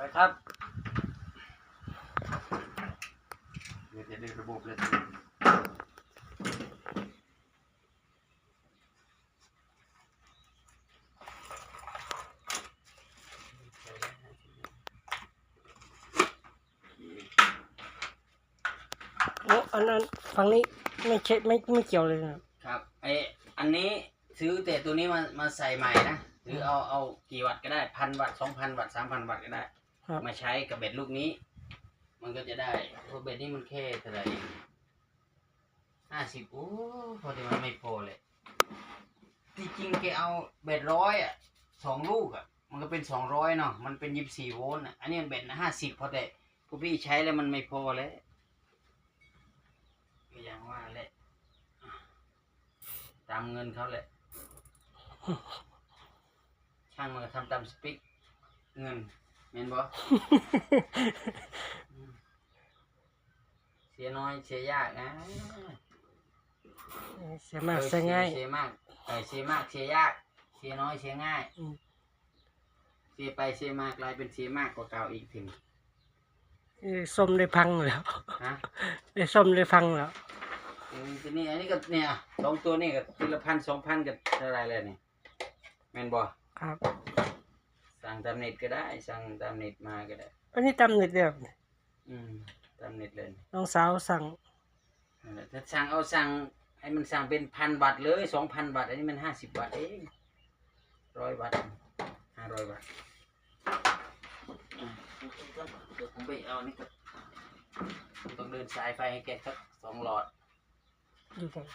ไปครับเดี๋ยวจะได้ระบบเลยโอ้อันนั้นฝั่งนี้ไม่ใช่ไม่ไม่เกี่ยวเลยนะครับ ครับไออันนี้ซื้อแต่ตัวนี้มามาใส่ใหม่นะหรือเอาเอากี่วัตต์ก็ได้พันวัตต์สองพันวัตต์สามพันวัตต์ก็ได้ ครับ มาใช้กับเบ็ดลูกนี้ มันก็จะได้เพราะเบ็ดนี้มันแค่เท่าไหร่ห้าสิบโอ้พอดีมันไม่พอเลยที่จริงแกเอาเบ็ดร้อยอะสองลูกอะ มันก็เป็นสองร้อยเนาะมันเป็นยี่สิบสี่โวลต์อะอันนี้มันเบ็ดห้าสิบพอแต่พวกพี่ใช้แล้วมันไม่พอเลยก็อย่างว่าแหละตามเงินเขาแหละ ช่างมันก็ทำตามสปิกเงิน เห็นบ่เสียน้อยเสียยากนะเสียมากเสียง่ายเสียมากเออเสียมากเสียยาก เสียน้อยเสียง่ายอืมเสียไปเสียมากกลายเป็นเสียมากกว่าเก่าอีกถึงเอ้ยส้มได้พังแล้วฮะได้ส้มได้พังแล้วเออทีนี้อันนี้ก็เนี่ยสองตัวนี่ก็ทีละพันสองพันก็เท่าไรแล้วนี่แม่นบ่ครับสั่ง ตามเน็ตก็ได้ สั่งตามเน็ตมาก็ได้ อันนี้ตำเน็ตเดียวอืมตามเน็ตเลยน้องสาวสั่งนั่นแหละถ้าสั่งเอาสั่งให้มันสั่งเป็นพันบาทเลยสองพันบาทอันนี้มันห้าสิบบาทเองร้อยบาทห้าร้อยบาทอะเดี๋ยวผมไปเอานี่ก็ผมต้องเดินสายไฟให้แกสักสองหลอดอยู่ตรง